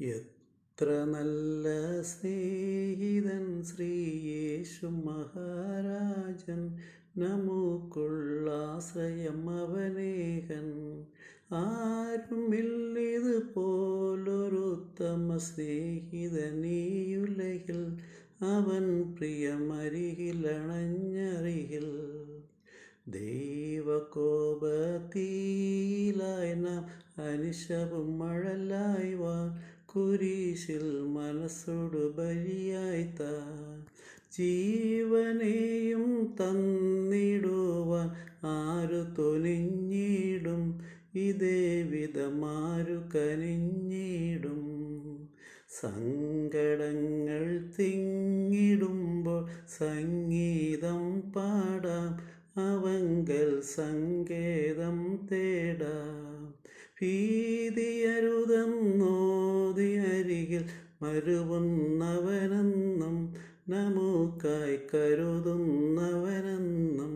എത്ര നല്ല സ്നേഹിതൻ ശ്രീയേശു മഹാരാജൻ. നമുക്കുള്ളാശ്രയം അവനേഹൻ ആരുമില്ലിത് പോലൊരുത്തമ സ്നേഹിതനീയുലകിൽ അവൻ പ്രിയമരികിലണഞ്ഞറികിൽ ദൈവകോപത്തിലായ നാം അനിശവും മഴലായി വാ. കുരിശിൽ മനസ്സോട് ബലിയായി താ. ജീവനെയും തന്നിടുവാൻ ആരു തൊലിഞ്ഞിടും ഇതേ വിധമാരു കനിഞ്ഞിടും. സങ്കടങ്ങൾ തിങ്ങിടുമ്പോൾ സംഗീതം പാടാം. അവങ്കൽ സങ്കേതം തേടാം. ഭീതിയരുതെന്നോതി അരികിൽ മരുവുന്നവനെന്നും നമുക്കായി കരുതുന്നവനെന്നും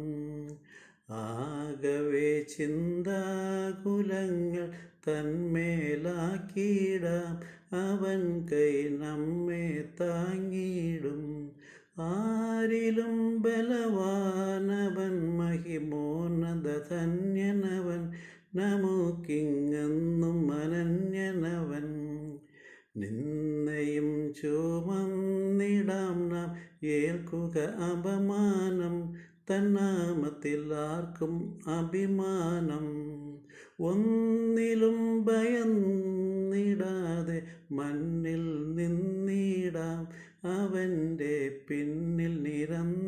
ആകവേ ചിന്താകുലങ്ങൾ തന്മേലാക്കിയിടാം. അവൻ കൈ നമ്മെ താങ്ങിയിടും. ആരിലും ബലവാനവൻ മഹിമോന്നത ധന്യനവൻ. നമുക്കിങ്ങെന്നും ചുമന്നിടാം നാം ഏൽക്കുക അപമാനം. തന്നാമത്തിൽ ആർക്കും അഭിമാനം. ഒന്നിലും ഭയന്നിടാതെ മണ്ണിൽ നിന്നിടാം. അവന്റെ പിന്നിൽ നിരന്നിടാം